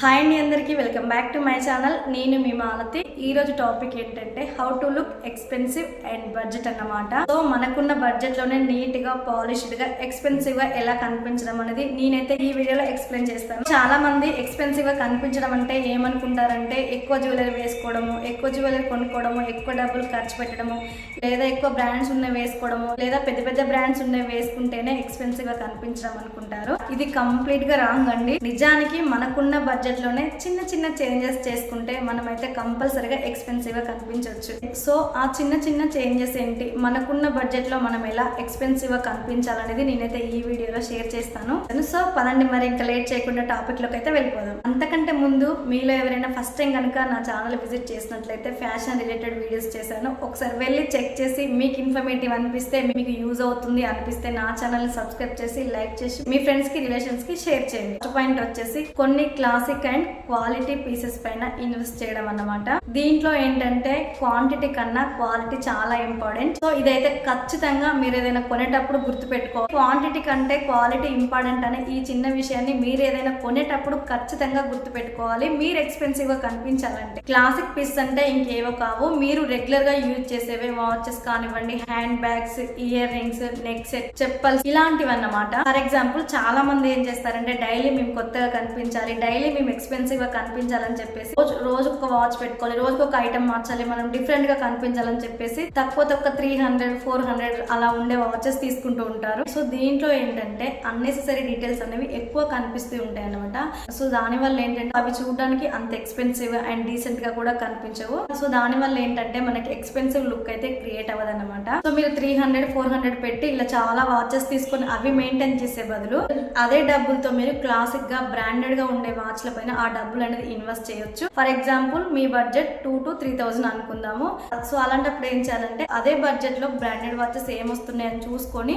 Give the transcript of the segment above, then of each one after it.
Hi అండి అందరికీ welcome back to my channel. నేను మీ మాలతి. ఈ రోజు టాపిక్ ఏంటంటే how to look expensive and budget అన్నమాట. సో మనకున్న బడ్జెట్లోనే నీట్గా పాలిష్డ్గా ఎక్స్పెన్సివ్గా ఎలా కనిపించడం అనేది నేనైతే ఈ వీడియోలో ఎక్స్ప్లెయిన్ చేస్తాను. చాలా మంది ఎక్స్పెన్సివ్గా కనిపించడం అంటే ఏమనుకుంటారంటే ఎక్కువ జ్యువెలరీ వేసుకోవడము ఎక్కువ జ్యువెలరీ కొనుక్కోవడము ఎక్కువ డబ్బులు ఖర్చు పెట్టడము లేదా ఎక్కువ బ్రాండ్స్ ఉన్నవి వేసుకోవడము లేదా పెద్ద పెద్ద బ్రాండ్స్ ఉన్నవి వేసుకుంటేనే ఎక్స్పెన్సివ్గా కనిపించడం అనుకుంటారు. ఇది కంప్లీట్గా రాంగ్ అండి. నిజానికి మనకున్న బడ్జెట్ బడ్జెట్లోనే చిన్న చిన్న చేంజెస్ చేసుకుంటే మనమైతే కంపల్సరీగా ఎక్స్పెన్సివ్గా కనిపించవచ్చు సో ఆ చిన్న చిన్న చేంజెస్ ఏంటి? మనకున్న బడ్జెట్లో మనం ఎలా ఎక్స్పెన్సివ్గా కనిపించాలనేది నేనైతే ఈ వీడియోలో షేర్ చేస్తాను. సో పదండి మరి ఇంకా లేట్ చేయకుండా టాపిక్లోకి అయితే వెళ్ళిపోదాం. అంతకంటే ముందు మీలో ఎవరైనా ఫస్ట్ టైం కనుక నా ఛానల్ విజిట్ చేసినట్లయితే ఫ్యాషన్ రిలేటెడ్ వీడియోస్ చేశాను. ఒకసారి వెళ్ళి చెక్ చేసి మీకు ఇన్ఫర్మేటివ్ అనిపిస్తే మీకు యూజ్ అవుతుంది అనిపిస్తే నా ఛానల్ సబ్స్క్రైబ్ చేసి లైక్ చేసి మీ ఫ్రెండ్స్కి రిలేషన్స్కి షేర్ చేయండి. ఫస్ట్ పాయింట్ వచ్చేసి కొన్ని క్లాసిక్ అండ్ క్వాలిటీ పీసెస్ పైన ఇన్వెస్ట్ చేయడం అన్నమాట. దీంట్లో ఏంటంటే క్వాంటిటీ కన్నా క్వాలిటీ చాలా ఇంపార్టెంట్ సో ఇదైతే ఖచ్చితంగా మీరు ఏదైనా కొనేటప్పుడు గుర్తుపెట్టుకో క్వాంటిటీ కంటే క్వాలిటీ ఇంపార్టెంట్ అనే ఈ చిన్న విషయాన్ని మీరు ఏదైనా కొనేటప్పుడు ఖచ్చితంగా గుర్తుపెట్టుకోవాలి. మీరు ఎక్స్పెన్సివ్గా కనిపించాలంటే. క్లాసిక్ పీస్ అంటే ఇంకేవో కావు. మీరు రెగ్యులర్గా యూజ్ చేసేవే వాచెస్ కానివ్వండి handbags earrings neck set chappals ఇలాంటివి అన్నమాట ఫర్ ఎగ్జాంపుల్ చాలా మంది ఏం చేస్తారంటే డైలీ మేము కొత్తగా కనిపించాలి డైలీ మేము ఎక్స్పెన్సివ్గా కనిపించాలని చెప్పేసి రోజు రోజు ఒక వాచ్ పెట్టుకోవాలి రోజుకు ఒక ఐటమ్ మార్చాలి మనం డిఫరెంట్గా కనిపించాలని చెప్పేసి తక్కువ తక్కువ త్రీ హండ్రెడ్ ఫోర్ హండ్రెడ్ అలా ఉండే వాచెస్ తీసుకుంటూ ఉంటారు. సో దీంట్లో ఏంటంటే అన్నెసెసరీ డీటెయిల్స్ అనేవి ఎక్కువ కనిపిస్తూ ఉంటాయి అనమాట సో దాని వల్ల ఏంటంటే అవి చూడడానికి అంత ఎక్స్పెన్సివ్ అండ్ డీసెంట్గా కూడా కనిపించవు. సో దాని వల్ల ఏంటంటే మనకి ఎక్స్పెన్సివ్ లుక్ అయితే క్రియేట్ అవ్వదు అనమాట సో మీరు త్రీ హండ్రెడ్ ఫోర్ హండ్రెడ్ పెట్టి ఇలా చాలా వాచెస్ తీసుకొని అవి మెయింటైన్ చేసే బదులు అదే డబ్బులతో మీరు క్లాసిక్గా బ్రాండెడ్గా ఉండే వాచ్ల పైన ఆ డబ్బులు అనేది ఇన్వెస్ట్ చేయొచ్చు. For example me budget two to three thousand అనుకుందాము. సో అలాంటప్పుడు ఏం చేయాలంటే అదే బడ్జెట్లో బ్రాండెడ్ వాచెస్ ఏం వస్తున్నాయని చూసుకొని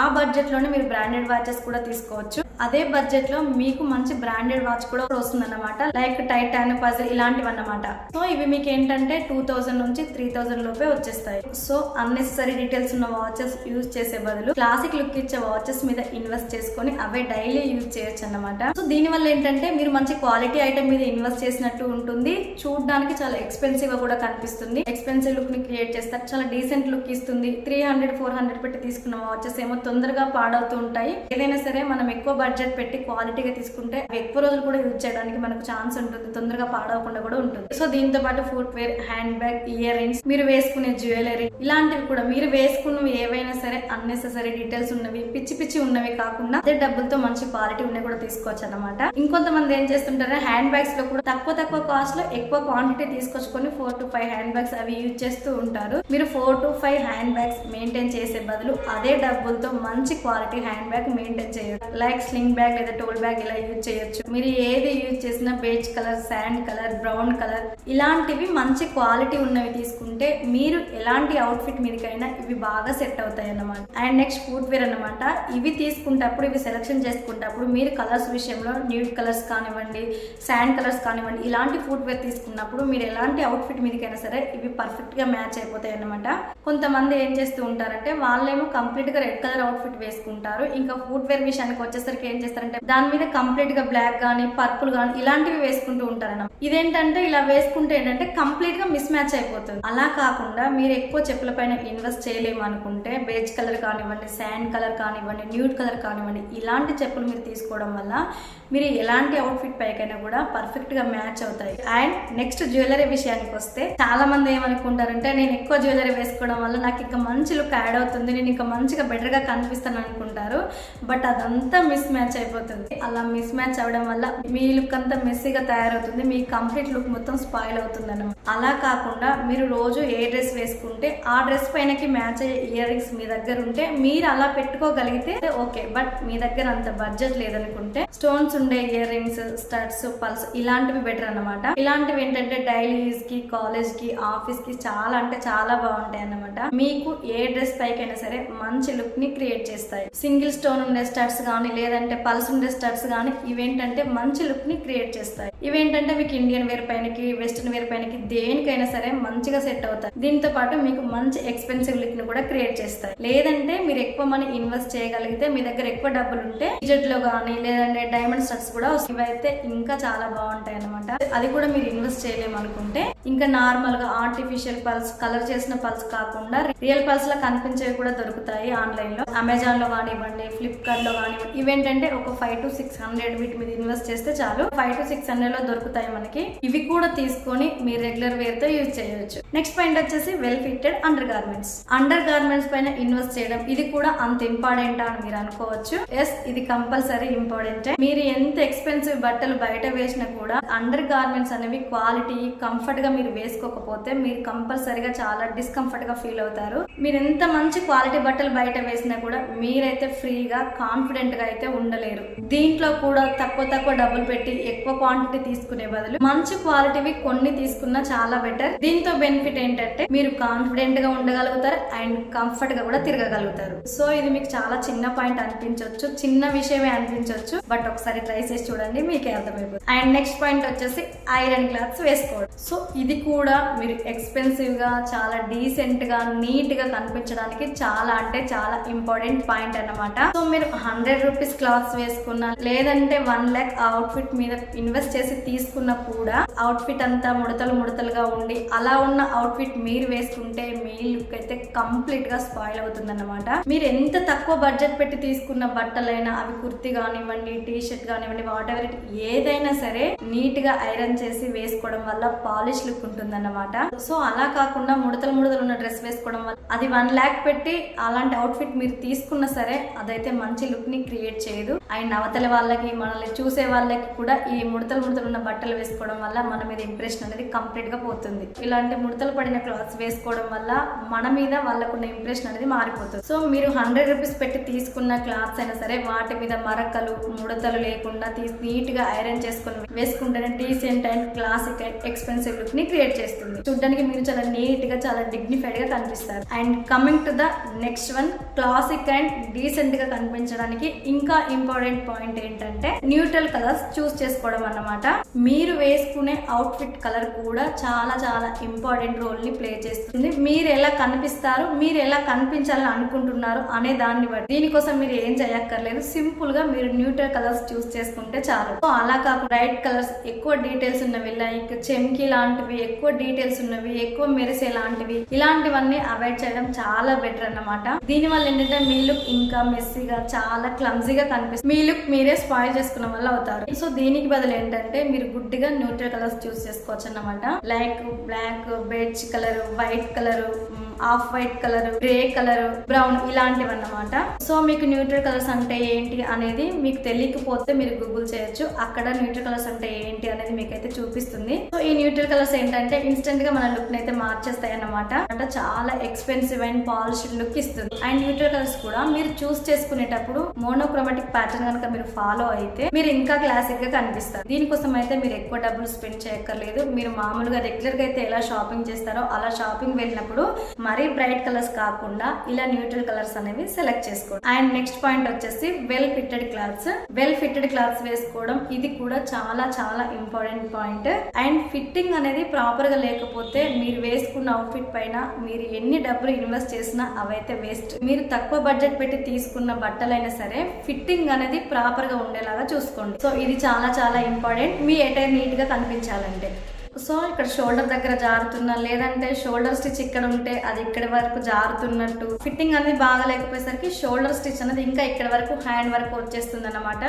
ఆ బడ్జెట్లోనే మీరు బ్రాండెడ్ వాచెస్ కూడా తీసుకోవచ్చు. అదే బడ్జెట్లో మీకు మంచి బ్రాండెడ్ వాచ్ కూడా వస్తుంది అనమాట లైక్ టైటాన్ పజల్ ఇలాంటివి అన్నమాట సో ఇవి మీకు ఏంటంటే టూ థౌసండ్ నుంచి త్రీ థౌసండ్ లోపే వచ్చేస్తాయి. సో అన్నెసరీ డీటెయిల్స్ ఉన్న వాచెస్ యూజ్ చేసే బదులు క్లాసిక్ లుక్ ఇచ్చే వాచెస్ మీద ఇన్వెస్ట్ చేసుకొని అవే డైలీ యూజ్ చేయొచ్చు అన్నమాట సో దీని వల్ల ఏంటంటే మీరు మంచి క్వాలిటీ ఐటమ్ మీద ఇన్వెస్ట్ చేసినట్టు ఉంటుంది. చూడడానికి చాలా ఎక్స్పెన్సివ్గా కూడా కనిపిస్తుంది. ఎక్స్పెన్సివ్ లుక్ని క్రియేట్ చేస్తారు చాలా డీసెంట్ లుక్ ఇస్తుంది. త్రీ హండ్రెడ్ ఫోర్ హండ్రెడ్ పెట్టి తీసుకున్న వాచెస్ ఏమో తొందరగా పాడవుతూ ఉంటాయి. ఏదైనా సరే మనం ఎక్కువ బడ్జెట్ పెట్టి క్వాలిటీగా తీసుకుంటే అవి ఎక్కువ రోజులు కూడా యూజ్ చేయడానికి మనకు ఛాన్స్ ఉంటుంది. తొందరగా పాడవకుండా కూడా ఉంటుంది. సో దీంతో పాటు footwear handbag earrings మీరు వేసుకునే జ్యువెలరీ ఇలాంటివి కూడా మీరు వేసుకున్నవి ఏవైనా సరే అన్నెసెసరీ డీటెయిల్స్ ఉన్నవి పిచ్చి పిచ్చి ఉన్నవి కాకుండా అదే డబ్బులతో మంచి క్వాలిటీ ఉన్నవి కూడా తీసుకోవచ్చు అనమాట ఇంకొంతమంది ఏం చేస్తుంటారు హ్యాండ్ బ్యాగ్స్లో కూడా తక్కువ తక్కువ కాస్ట్లో ఎక్కువ క్వాంటిటీ తీసుకొచ్చుకొని four to five handbags అవి యూజ్ చేస్తూ ఉంటారు. మీరు four to five handbags maintain చేసే బదులు అదే డబ్బులతో మంచి క్వాలిటీ హ్యాండ్ బ్యాగ్ మెయింటైన్ చేయడం. లైక్ స్లింగ్ బ్యాగ్ లేదా టోల్ బ్యాగ్ ఇలా యూజ్ చేయొచ్చు. మీరు ఏది యూజ్ చేసినా beige colour sand colour brown colour ఇలాంటివి మంచి క్వాలిటీ ఉన్నవి తీసుకుంటే మీరు ఎలాంటి అవుట్ఫిట్ మీదకైనా ఇవి బాగా సెట్ అవుతాయి అన్నమాట అండ్ నెక్స్ట్ ఫుట్ వేర్ అనమాట ఇవి తీసుకుంటప్పుడు ఇవి సెలెక్షన్ చేసుకుంటప్పుడు మీరు కలర్స్ విషయంలో న్యూడ్ కలర్స్ కానివ్వండి శాండ్ కలర్స్ కానివ్వండి ఇలాంటి ఫుట్ వేర్ తీసుకున్నప్పుడు మీరు ఎలాంటి అవుట్ఫిట్ మీదకైనా సరే ఇవి పర్ఫెక్ట్గా మ్యాచ్ అయిపోతాయి అన్నమాట కొంతమంది ఏం చేస్తూ ఉంటారంటే వాళ్ళేమో కంప్లీట్గా రెడ్ కలర్ అవుట్ఫిట్ వేసుకుంటారు. ఇంకా ఫుట్ వేర్ విషయానికి వచ్చేసరికి ఏం చేస్తారంటే దాని మీద కంప్లీట్గా బ్లాక్ గానీ పర్పుల్ గానీ ఇలాంటివి వేసుకుంటూ ఉంటారన్నమాట. ఇదేంటంటే ఇలా వేసుకుంటే ఏంటంటే కంప్లీట్గా మిస్ మ్యాచ్ అయిపోతుంది. అలా కాకుండా మీరు ఎక్కువ చెప్పుల పైన ఇన్వెస్ట్ చేయలేము అనుకుంటే బేజ్ కలర్ కానివ్వండి శాండ్ కలర్ కానివ్వండి న్యూడ్ కలర్ కానివ్వండి ఇలాంటి చెప్పులు మీరు తీసుకోవడం వల్ల మీరు ఎలాంటి అవుట్ఫిట్ పైకైనా కూడా పర్ఫెక్ట్గా మ్యాచ్ అవుతాయి. అండ్ నెక్స్ట్ జ్యువెలరీ విషయానికి వస్తే చాలా మంది ఏమనుకుంటారంటే నేను ఎక్కువ జ్యువెలరీ వేసుకోవడం వల్ల నాకు ఇంకా మంచి లుక్ యాడ్ అవుతుంది నేను ఇంకా మంచిగా బెటర్గా కనిపిస్తాను అనుకుంటారు. బట్ అదంతా మిస్ మ్యాచ్ అయిపోతుంది. అలా మిస్ మ్యాచ్ అవడం వల్ల మీ లుక్ అంతా మెస్సీగా తయారవుతుంది. మీ కంప్లీట్ లుక్ మొత్తం స్పాయిల్ అవుతుంది అన్నమాట అలా కాకుండా మీరు రోజు ఏ డ్రెస్ వేసుకుంటే ఆ డ్రెస్ పైనకి మ్యాచ్ అయ్యే ఇయర్ రింగ్స్ మీ దగ్గర ఉంటే మీరు అలా పెట్టుకోగలిగితే ఓకే బట్ మీ దగ్గర అంత బడ్జెట్ లేదనుకుంటే స్టోన్స్ ఉండే ఇయర్ రింగ్స్ స్టడ్స్ పల్స్ ఇలాంటివి బెటర్ అన్నమాట. ఇలాంటివి ఏంటంటే డైలీ కి కాలేజ్కి ఆఫీస్కి చాలా అంటే చాలా బాగుంటాయి అన్నమాట. మీకు ఏ డ్రెస్ పైకైనా సరే మంచి లుక్ని క్రియేట్ చేస్తాయి. సింగిల్ స్టోన్ ఉండే స్టడ్స్ కానీ లేదా లేదంటే పల్స్ ఉండే స్టడ్స్ కానీ ఇవేంటంటే మంచి లుక్ని క్రియేట్ చేస్తాయి. ఇవేంటంటే మీకు ఇండియన్ వేర్ పైనకి వెస్ట్రన్ వేర్ పైనకి దేనికైనా సరే మంచిగా సెట్ అవుతాయి. దీంతో పాటు మీకు మంచి ఎక్స్పెన్సివ్ లుక్ని కూడా క్రియేట్ చేస్తాయి. లేదంటే మీరు ఎక్కువ మనీ ఇన్వెస్ట్ చేయగలిగితే మీ దగ్గర ఎక్కువ డబ్బులు ఉంటే బడ్జెట్లో కానీ లేదంటే డైమండ్ స్టడ్స్ కూడా ఇవైతే ఇంకా చాలా బాగుంటాయి అనమాట అది కూడా మీరు ఇన్వెస్ట్ చేయలేము అనుకుంటే ఇంకా నార్మల్గా ఆర్టిఫిషియల్ పల్స్ కలర్ చేసిన పల్స్ కాకుండా రియల్ పల్స్ లా కనిపించేవి కూడా దొరుకుతాయి ఆన్లైన్లో. అమెజాన్లో కానివ్వండి ఫ్లిప్కార్ట్లో కానివ్వండి ఇవేంటంటే ఒక ఫైవ్ టు సిక్స్ హండ్రెడ్ వీటి మీద ఇన్వెస్ట్ చేస్తే చాలు. ఫైవ్ టు సిక్స్ హండ్రెడ్లో దొరుకుతాయి మనకి. ఇవి కూడా తీసుకొని మీరు రెగ్యులర్ వేర్తో యూజ్ చేయొచ్చు. నెక్స్ట్ పాయింట్ వచ్చేసి well fitted undergarments undergarments పైన ఇన్వెస్ట్ చేయడం ఇది కూడా అంత ఇంపార్టెంట్ అని మీరు అనుకోవచ్చు. ఎస్ ఇది కంపల్సరీ ఇంపార్టెంట్ మీరు ఎంత ఎక్స్పెన్సివ్ బట్టలు బయట వేసినా కూడా అండర్ గార్మెంట్స్ అనేవి క్వాలిటీ కంఫర్ట్గా మీరు వేసుకోకపోతే మీరు కంపల్సరీగా చాలా డిస్కంఫర్ట్గా ఫీల్ అవుతారు. మీరు ఎంత మంచి క్వాలిటీ బట్టలు బయట వేసినా కూడా మీరైతే ఫ్రీగా కాన్ఫిడెంట్గా అయితే ఉండలేరు. దీంట్లో కూడా తక్కువ తక్కువ డబ్బులు పెట్టి ఎక్కువ క్వాంటిటీ తీసుకునే బదులు మంచి క్వాలిటీవి కొన్ని తీసుకున్నా చాలా బెటర్ దీంతో బెనిఫిట్ ఏంటంటే మీరు కాన్ఫిడెంట్గా ఉండగలుగుతారు అండ్ కంఫర్ట్గా కూడా తిరగగలుగుతారు. సో ఇది మీకు చాలా చిన్న పాయింట్ అనిపించవచ్చు చిన్న విషయమే అనిపించవచ్చు బట్ ఒకసారి ట్రై చేసి చూడండి మీకే అర్థమైపోతుంది. అండ్ నెక్స్ట్ పాయింట్ వచ్చేసి ఐరన్ క్లాత్స్ వేసుకోవడం. సో ఇది కూడా మీరు ఎక్స్పెన్సివ్గా చాలా డీసెంట్గా నీట్గా కనిపించడానికి చాలా అంటే చాలా ఇంపార్టెంట్ పాయింట్ అన్నమాట. సో మీరు హండ్రెడ్ రూపీస్ క్లాత్స్ వేసుకున్నా లేదంటే వన్ ల్యాక్ ఆ అవుట్ఫిట్ మీద ఇన్వెస్ట్ చేసి తీసుకున్నా కూడా అవుట్ ఫిట్ అంతా ముడతలు ముడతలుగా ఉండి అలా ఉన్న అవుట్ ఫిట్ మీరు వేసుకుంటే మీ లుక్ అయితే కంప్లీట్గా స్పాయిల్ అవుతుంది అనమాట మీరు ఎంత తక్కువ బడ్జెట్ పెట్టి తీసుకున్న బట్టలైనా అవి కుర్తి కానివ్వండి టీ షర్ట్ కానివ్వండి వాట్ ఎవర్ ఏదైనా సరే నీట్గా ఐరన్ చేసి వేసుకోవడం వల్ల పాలిష్ లుక్ ఉంటుంది సో అలా కాకుండా ముడతలు ముడతలు ఉన్న డ్రెస్ వేసుకోవడం వల్ల అది వన్ ల్యాక్ పెట్టి అలాంటి అవుట్ ఫిట్ మీరు తీసుకున్నా సరే అదైతే మంచి లుక్ని క్రియేట్ చేయాలి చేయదు అండ్ అవతల వాళ్ళకి మనల్ని చూసే వాళ్ళకి కూడా ఈ ముడతలు ముడతలు ఉన్న బట్టలు వేసుకోవడం వల్ల మన మీద ఇంప్రెషన్ అనేది కంప్లీట్గా పోతుంది. ఇలాంటి ముడతలు పడిన క్లాత్స్ వేసుకోవడం వల్ల మన మీద వాళ్ళకున్న ఇంప్రెషన్ అనేది మారిపోతుంది. సో మీరు హండ్రెడ్ రూపీస్ పెట్టి తీసుకున్న క్లాత్స్ అయినా సరే వాటి మీద మరకలు ముడతలు లేకుండా తీసి నీట్గా ఐరన్ చేసుకుని వేసుకుంటేనే decent and classic and expensive లుక్ని create చేస్తుంది. చూడడానికి మీరు చాలా నీట్గా చాలా డిగ్నిఫైడ్గా కనిపిస్తారు. And coming to the next one classic and డీసెంట్గా కనిపించడానికి ఇంకా ఇంపార్టెంట్ పాయింట్ ఏంటంటే న్యూట్రల్ కలర్స్ చూస్ చేసుకోవడం అన్నమాట. మీరు వేసుకునే అవుట్ ఫిట్ కలర్ కూడా చాలా చాలా ఇంపార్టెంట్ రోల్ని ప్లే చేస్తుంది. మీరు ఎలా కనిపిస్తారు మీరు ఎలా కనిపించాలని అనుకుంటున్నారు అనే దాన్ని బట్టి. దీనికోసం మీరు ఏం చేయక్కర్లేదు. సింపుల్గా మీరు న్యూట్రల్ కలర్స్ చూస్ చేసుకుంటే చాలు. సో అలా కాకుండా బ్రైట్ కలర్స్ ఎక్కువ డీటెయిల్స్ ఉన్నవి లైక్ చెమ్కి లాంటివి ఎక్కువ డీటెయిల్స్ ఉన్నవి ఎక్కువ మెరిసే లాంటివి ఇలాంటివన్నీ అవాయిడ్ చేయడం చాలా బెటర్ అన్నమాట. దీని వల్ల ఏంటంటే మీ లుక్ ఇంకా మెస్సీగా చాలా క్లమ్జీగా కనిపిస్తుంది. మీ లుక్ మీరే స్పాయిల్ చేసుకున్న వల్ల అవుతారు. సో దీనికి బదులు ఏంటంటే మీరు గుడ్డిగా న్యూట్రల్ కలర్స్ చూస్ చేసుకోవచ్చు అన్నమాట like black beige colour white colour off white colour grey colour brown ఇలాంటివి అన్నమాట సో మీకు న్యూట్రల్ కలర్స్ అంటే ఏంటి అనేది మీకు తెలియకపోతే మీరు గూగుల్ చేయొచ్చు. అక్కడ న్యూట్రల్ కలర్స్ అంటే ఏంటి అనేది మీకైతే చూపిస్తుంది. సో ఈ న్యూట్రల్ కలర్స్ ఏంటంటే ఇన్స్టెంట్గా మన లుక్ అయితే మార్చేస్తాయి అన్నమాట అంటే చాలా ఎక్స్పెన్సివ్ అండ్ పాలిష్డ్ లుక్ ఇస్తుంది. అండ్ న్యూట్రల్ కలర్స్ కూడా మీరు చూస్ చేసుకునేటప్పుడు మోనోక్రోమాటిక్ ప్యాటర్న్ కనుక మీరు ఫాలో అయితే మీరు ఇంకా క్లాసిక్గా కనిపిస్తారు. దీనికోసం అయితే మీరు ఎక్కువ డబ్బులు స్పెండ్ చేయక్కర్లేదు. మీరు మామూలుగా రెగ్యులర్గా అయితే ఎలా షాపింగ్ చేస్తారో అలా షాపింగ్ వెళ్ళినప్పుడు మరీ బ్రైట్ కలర్స్ కాకుండా ఇలా న్యూట్రల్ కలర్స్ అనేవి సెలెక్ట్ చేసుకోండి. అండ్ నెక్స్ట్ పాయింట్ వచ్చేసి well fitted clothes. Well fitted clothes వేసుకోవడం ఇది కూడా చాలా చాలా ఇంపార్టెంట్ పాయింట్. అండ్ ఫిట్టింగ్ అనేది ప్రాపర్గా లేకపోతే మీరు వేసుకున్న అవుట్ఫిట్ పైన మీరు ఎన్ని డబ్బులు ఇన్వెస్ట్ చేసినా అవైతే వేస్ట్. మీరు తక్కువ బడ్జెట్ పెట్టి తీసుకున్న బట్టలైనా సరే ఫిట్టింగ్ అనేది ప్రాపర్గా ఉండేలాగా చూసుకోండి. సో ఇది చాలా చాలా ఇంపార్టెంట్. మీ అటైర్ నీట్గా కనిపించాలంటే. సో ఇక్కడ షోల్డర్ దగ్గర జారుతున్నా లేదంటే షోల్డర్ స్టిచ్ ఇక్కడ ఉంటే అది ఇక్కడ వరకు జారుతున్నట్టు. ఫిట్టింగ్ అనేది బాగా లేకపోయేసరికి షోల్డర్ స్టిచ్ అనేది ఇంకా ఇక్కడ వరకు హ్యాండ్ వరకు వచ్చేస్తుంది అనమాట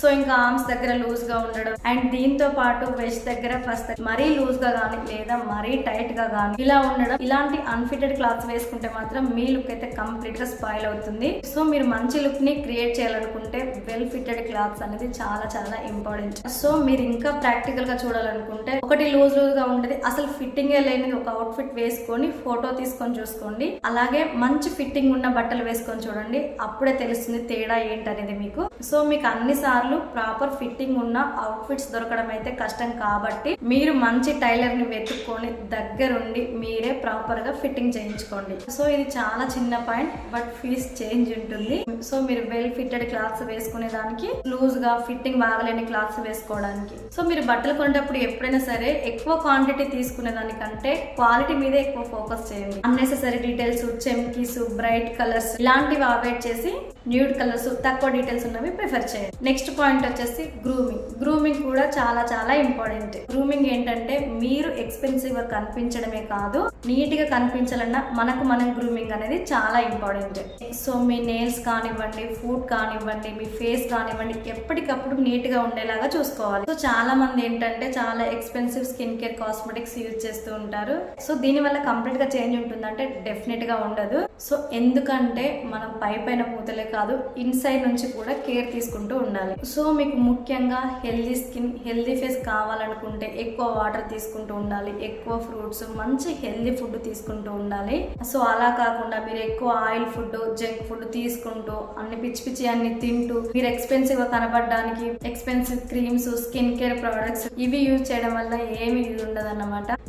సో ఇంకా ఆర్మ్స్ దగ్గర లూజ్గా ఉండడం. అండ్ దీంతో పాటు వెస్ట్ దగ్గర ఫస్ట్ మరీ లూజ్గా కానీ లేదా మరీ టైట్గా కానీ ఇలా ఉండడం. ఇలాంటి అన్ఫిటెడ్ క్లాత్స్ వేసుకుంటే మాత్రం మీ లుక్ అయితే కంప్లీట్గా స్పాయిల్ అవుతుంది. సో మీరు మంచి లుక్ని క్రియేట్ చేయాలనుకుంటే వెల్ ఫిట్టెడ్ క్లాత్స్ అనేది చాలా చాలా ఇంపార్టెంట్ సో మీరు ఇంకా ప్రాక్టికల్గా చూడాలనుకుంటే ఒకటి లూజ్ లూజ్గా అసలు ఫిట్టింగ్ లేనిది ఒక అవుట్ ఫిట్ వేసుకొని ఫోటో తీసుకొని చూసుకోండి. అలాగే మంచి ఫిట్టింగ్ ఉన్న బట్టలు వేసుకొని చూడండి. అప్పుడే తెలుస్తుంది తేడా ఏంటనేది మీకు. సో మీకు అన్ని సార్లు ప్రాపర్ ఫిట్టింగ్ ఉన్న అవుట్ ఫిట్స్ దొరకడం అయితే కష్టం కాబట్టి మీరు మంచి టైలర్ని వెతుక్కొని దగ్గరుండి మీరే ప్రాపర్గా ఫిట్టింగ్ చేయించుకోండి. సో ఇది చాలా చిన్న పాయింట్ బట్ ఫీజ్ చేంజ్ ఉంటుంది. సో మీరు వెల్ ఫిట్టెడ్ క్లాత్స్ వేసుకునే దానికి లూజ్గా ఫిట్టింగ్ బాగలేని క్లాత్స్ వేసుకోవడానికి. సో మీరు బట్టలు కొనేటప్పుడు ఎప్పుడైనా సరే ఎక్కువ క్వాంటిటీ తీసుకునే దానికంటే క్వాలిటీ మీదే ఎక్కువ ఫోకస్ చేయండి. అన్నెసెసరీ డీటెయిల్స్ చెమ్కీస్ బ్రైట్ కలర్స్ ఇలాంటివి అవాయిడ్ చేసి న్యూడ్ కలర్స్ తక్కువ డీటెయిల్స్ ఉన్నవి ప్రిఫర్ చేయండి. నెక్స్ట్ పాయింట్ వచ్చేసి గ్రూమింగ్ గ్రూమింగ్ కూడా చాలా చాలా ఇంపార్టెంట్ గ్రూమింగ్ ఏంటంటే మీరు ఎక్స్పెన్సివ్గా కనిపించడమే కాదు నీట్గా కనిపించాలన్నా మనకు మనం గ్రూమింగ్ అనేది చాలా ఇంపార్టెంట్ సో మీ నెయిల్స్ కానివ్వండి ఫుడ్ కానివ్వండి మీ ఫేస్ కానివ్వండి ఎప్పటికప్పుడు నీట్గా ఉండేలాగా చూసుకోవాలి. సో చాలా మంది ఏంటంటే చాలా expensive skin care cosmetics use చేస్తూ ఉంటారు. సో దీని వల్ల కంప్లీట్గా చేంజ్ ఉంటుందంటే డెఫినెట్గా ఉండదు. సో ఎందుకంటే మనం పై పైన పూతలే కాదు ఇన్సైడ్ నుంచి కూడా కేర్ తీసుకుంటూ ఉండాలి. సో మీకు ముఖ్యంగా హెల్దీ స్కిన్ హెల్దీ ఫేస్ కావాలనుకుంటే ఎక్కువ వాటర్ తీసుకుంటూ ఉండాలి. ఎక్కువ ఫ్రూట్స్ మంచి హెల్దీ ఫుడ్ తీసుకుంటూ ఉండాలి. సో అలా కాకుండా మీరు ఎక్కువ ఆయిల్ ఫుడ్ జంక్ ఫుడ్ తీసుకుంటూ అన్ని పిచ్చి పిచ్చి అన్ని తింటూ మీరు ఎక్స్పెన్సివ్గా కనబడడానికి expensive creams skin care products ఇవి యూజ్ చేయడం వల్ల ఏ ఏమి యూజ్ ఉండదు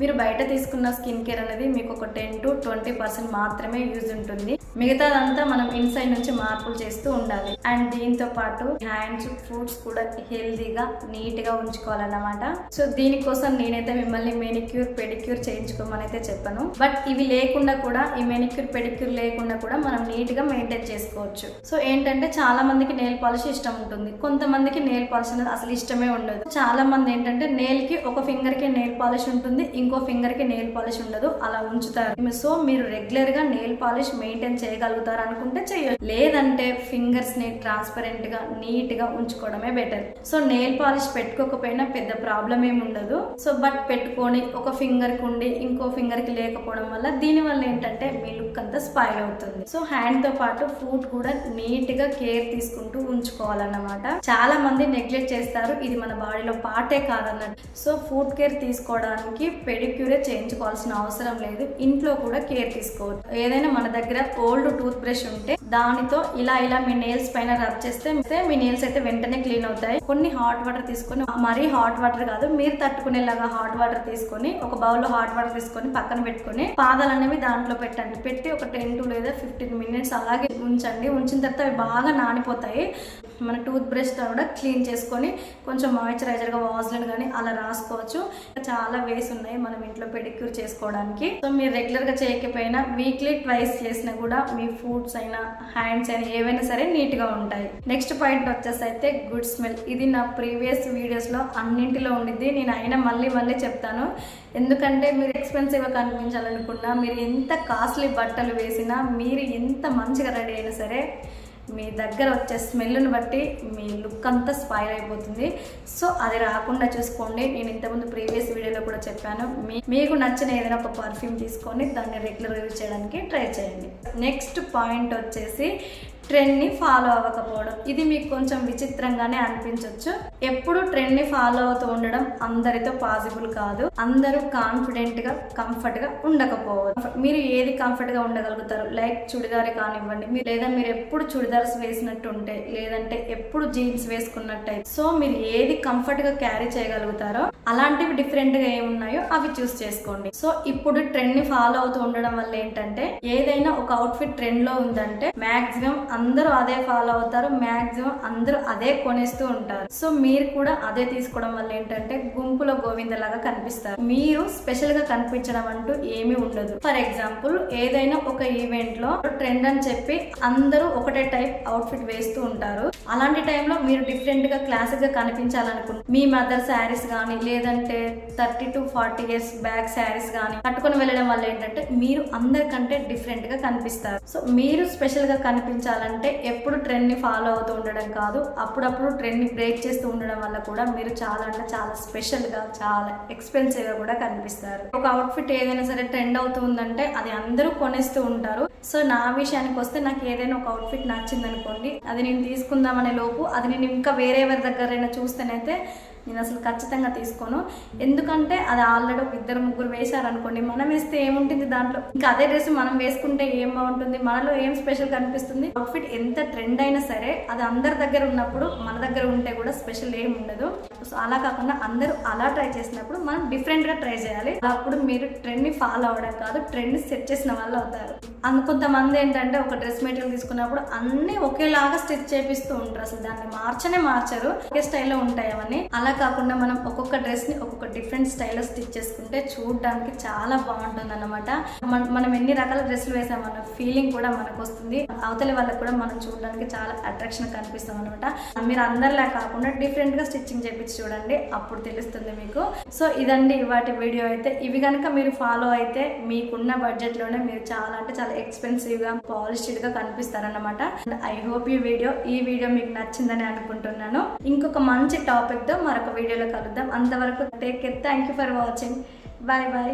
మీరు బయట తీసుకున్న స్కిన్ కేర్ అనేది మీకు ఒక టెన్ టు ట్వంటీ పర్సెంట్ మాత్రమే యూజ్ ఉంటుంది. మిగతాదంతా మనం ఇన్సైడ్ నుంచి మార్పులు చేస్తూ ఉండాలి. అండ్ దీంతో పాటు హ్యాండ్స్ ఫ్రూట్స్ కూడా హెల్దీగా నీట్గా ఉంచుకోవాలన్నమాట. సో దీనికోసం నేనైతే మిమ్మల్ని మెనిక్యూర్ పెడిక్యూర్ చేయించుకోమని అయితే చెప్పను. బట్ ఇవి లేకుండా కూడా ఈ మెనిక్యూర్ పెడిక్యూర్ లేకుండా కూడా మనం నీట్గా మెయింటైన్ చేసుకోవచ్చు. సో ఏంటంటే చాలా మందికి నెయిల్ పాలిష్ ఇష్టం ఉంటుంది. కొంతమందికి నెయిల్ పాలిష్ అనేది అసలు ఇష్టమే ఉండదు. చాలా మంది ఏంటంటే నెయిల్కి ఒక ఫింగర్కి నెయిల్ పాలిష్ ఉంటుంది ఇంకో ఫింగర్కి నెయిల్ పాలిష్ ఉండదు అలా ఉంచుతారు. సో మీరు రెగ్యులర్గా నెయిల్ పాలిష్ మెయింటైన్ చేయగలుగుతారు అనుకుంటే చేయొచ్చు. లేదంటే ఫింగర్స్ని ట్రాన్స్పరెంట్గా నీట్గా ఉంచుకోవడమే బెటర్ సో నెయిల్ పాలిష్ పెట్టుకోకపోయినా పెద్ద ప్రాబ్లం ఏమి ఉండదు. సో బట్ పెట్టుకొని ఒక ఫింగర్కి ఉండి ఇంకో ఫింగర్కి లేకపోవడం వల్ల దీని వల్ల ఏంటంటే మీ లుక్ అంతా స్పాయిల్ అవుతుంది. సో హ్యాండ్తో పాటు ఫుడ్ కూడా నీట్గా కేర్ తీసుకుంటూ ఉంచుకోవాలన్నమాట. చాలా మంది నెగ్లెక్ట్ చేస్తారు ఇది మన బాడీలో పార్టే కాదన్నట్టు. సో ఫుడ్ కేర్ తీసుకోవడానికి పెడిక్యూరే చేయించుకోవాల్సిన అవసరం లేదు. ఇంట్లో కూడా కేర్ తీసుకోవచ్చు. ఏదైనా మన దగ్గర ఓల్డ్ టూత్ బ్రష్ ఉంటే దానితో ఇలా ఇలా మీ నెయిల్స్ పైన రబ్ చేస్తే మీ నెయిల్స్ అయితే వెంటనే క్లీన్ అవుతాయి. కొన్ని హాట్ వాటర్ తీసుకొని మరీ హాట్ వాటర్ కాదు మీరు తట్టుకునేలాగా హాట్ వాటర్ తీసుకొని ఒక బౌల్లో హాట్ వాటర్ తీసుకొని పక్కన పెట్టుకొని పాదాలు అనేవి దాంట్లో పెట్టండి. పెట్టి ఒక టెన్ టు లేదా ఫిఫ్టీన్ మినిట్స్ అలాగే ఉంచండి. ఉంచిన తర్వాత అవి బాగా నానిపోతాయి. మన టూత్ బ్రష్తో కూడా క్లీన్ చేసుకొని కొంచెం మాయిశ్చరైజర్గా వాజ్లను కానీ అలా రాసుకోవచ్చు. చాలా వేస్ ఉన్నాయి మనం ఇంట్లో పెడిక్యూర్ చేసుకోవడానికి. సో మీరు రెగ్యులర్గా చేయకపోయినా వీక్లీ ట్వైస్ చేసినా కూడా మీ ఫుడ్స్ అయినా హ్యాండ్స్ అయినా ఏవైనా సరే నీట్గా ఉంటాయి. నెక్స్ట్ పాయింట్ వచ్చేసి అయితే గుడ్ స్మెల్ ఇది నా ప్రీవియస్ వీడియోస్లో అన్నింటిలో ఉండిద్ది. నేను అయినా మళ్ళీ మళ్ళీ చెప్తాను. ఎందుకంటే మీరు ఎక్స్పెన్సివ్గా కనిపించాలనుకున్నా మీరు ఎంత కాస్ట్లీ బట్టలు వేసినా మీరు ఎంత మంచిగా రెడీ అయినా సరే మీ దగ్గర వచ్చే స్మెల్ని బట్టి మీ లుక్ అంతా స్పాయిల్ అయిపోతుంది. సో అది రాకుండా చూసుకోండి. నేను ఇంతకుముందు ప్రీవియస్ వీడియోలో కూడా చెప్పాను. మీ- మీకు నచ్చిన ఏదైనా ఒక పర్ఫ్యూమ్ తీసుకొని దాన్ని రెగ్యులర్ యూజ్ చేయడానికి ట్రై చేయండి. నెక్స్ట్ పాయింట్ వచ్చేసి ట్రెండ్ని ఫాలో అవ్వకపోవడం. ఇది మీకు కొంచెం విచిత్రంగానే అనిపించవచ్చు ఎప్పుడు ట్రెండ్ని ఫాలో అవుతూ ఉండడం అందరితో పాసిబుల్ కాదు. అందరూ కాన్ఫిడెంట్గా కంఫర్ట్గా ఉండకపోవచ్చు. మీరు ఏది కంఫర్ట్గా ఉండగలుగుతారు? లైక్ చుడిదార్ కానివ్వండి. మీరు లేదా మీరు ఎప్పుడు చుడిదార్స్ వేసినట్టు ఉంటే లేదంటే ఎప్పుడు జీన్స్ వేసుకున్నట్టయితే సో మీరు ఏది కంఫర్ట్గా క్యారీ చేయగలుగుతారో అలాంటివి డిఫరెంట్గా ఏమున్నాయో అవి చూస్ చేసుకోండి. సో ఇప్పుడు ట్రెండ్ని ఫాలో అవుతూ ఉండడం వల్ల ఏంటంటే ఏదైనా ఒక అవుట్ఫిట్ ట్రెండ్లో ఉందంటే మ్యాక్సిమం అందరూ అదే ఫాలో అవుతారు. మాక్సిమం అందరూ అదే కొనేస్తూ ఉంటారు. సో మీరు కూడా అదే తీసుకోవడం వల్ల ఏంటంటే గుంపులో గోవిందలాగా కనిపిస్తారు. మీరు స్పెషల్గా కనిపించడం అంటూ ఏమీ ఉండదు. ఫర్ ఎగ్జాంపుల్ ఏదైనా ఒక ఈవెంట్లో ట్రెండ్ అని చెప్పి అందరూ ఒకటే టైప్ అవుట్ ఫిట్ వేస్తూ ఉంటారు. అలాంటి టైంలో మీరు డిఫరెంట్గా క్లాసిక్గా కనిపించాలనుకుంటే మీ మదర్ శారీస్ కానీ లేదంటే thirty to forty years back saris కానీ కట్టుకొని వెళ్ళడం వల్ల ఏంటంటే మీరు అందరికంటే డిఫరెంట్గా కనిపిస్తారు. సో మీరు స్పెషల్గా కనిపించాలని అంటే ఎప్పుడు ట్రెండ్ని ఫాలో అవుతూ ఉండడం కాదు అప్పుడప్పుడు ట్రెండ్ని బ్రేక్ చేస్తూ ఉండడం వల్ల కూడా మీరు చాలా అంటే చాలా స్పెషల్గా చాలా ఎక్స్పెన్సివ్గా కూడా కనిపిస్తారు. ఒక అవుట్ఫిట్ ఏదైనా సరే ట్రెండ్ అవుతుందంటే అది అందరూ కొనేస్తూ ఉంటారు. సో నా విషయానికి వస్తే నాకు ఏదైనా ఒక అవుట్ఫిట్ నచ్చింది అనుకోండి అది నేను తీసుకుందామనే లోపు అది నేను ఇంకా వేరే ఎవరి దగ్గరైనా చూస్తేనైతే నేను అసలు ఖచ్చితంగా తీసుకోను. ఎందుకంటే అది ఆల్రెడీ ఒక ఇద్దరు ముగ్గురు వేశారనుకోండి మనం వేస్తే ఏముంటుంది దాంట్లో? ఇంకా అదే డ్రెస్ మనం వేసుకుంటే ఏం బాగుంటుంది? మనలో ఏం స్పెషల్ కనిపిస్తుంది? అవుట్ఫిట్ ఎంత ట్రెండ్ అయినా సరే అది అందరి దగ్గర ఉన్నప్పుడు మన దగ్గర ఉంటే కూడా స్పెషల్ ఏం ఉండదు. సో అలా కాకుండా అందరూ అలా ట్రై చేసినప్పుడు మనం డిఫరెంట్గా ట్రై చేయాలి. అప్పుడు మీరు ట్రెండ్ని ఫాలో అవ్వడం కాదు ట్రెండ్ని సెట్ చేసిన వాళ్ళు అవుతారు. అందు కొంతమంది ఏంటంటే ఒక డ్రెస్ మెటీరియల్ తీసుకున్నప్పుడు అన్ని ఒకేలాగా స్టిచ్ చేపిస్తూ ఉంటారు. అసలు దాన్ని మార్చనే మార్చరు. ఒకే స్టైల్లో ఉంటాయి అవన్నీ. అలా కాకుండా మనం ఒక్కొక్క డ్రెస్ని ఒక్కొక్క డిఫరెంట్ స్టైల్లో స్టిచ్ చేసుకుంటే చూడడానికి చాలా బాగుంటుంది అనమాట మనం ఎన్ని రకాల డ్రెస్సులు వేసామన్న ఫీలింగ్ కూడా మనకు వస్తుంది అవతలి వాళ్ళకి కూడా మనం చూడడానికి చాలా అట్రాక్షన్ కనిపిస్తాం అనమాట మీరు అందరిలా కాకుండా డిఫరెంట్గా స్టిచ్చింగ్ చేపించి చూడండి అప్పుడు తెలుస్తుంది మీకు. సో ఇదండి వాటి వీడియో అయితే. ఇవి కనుక మీరు ఫాలో అయితే మీకున్న బడ్జెట్లోనే మీరు చాలా అంటే చాలా ఎక్స్పెన్సివ్గా కనిపిస్తారనమాట గా కనిపిస్తారన్నమాట. ఐ హోప్ ఈ వీడియో ఈ వీడియో మీకు నచ్చిందని అనుకుంటున్నాను. ఇంకొక మంచి టాపిక్తో మరొక వీడియోలో కలుద్దాం. అంతవరకు take care thank you for watching bye bye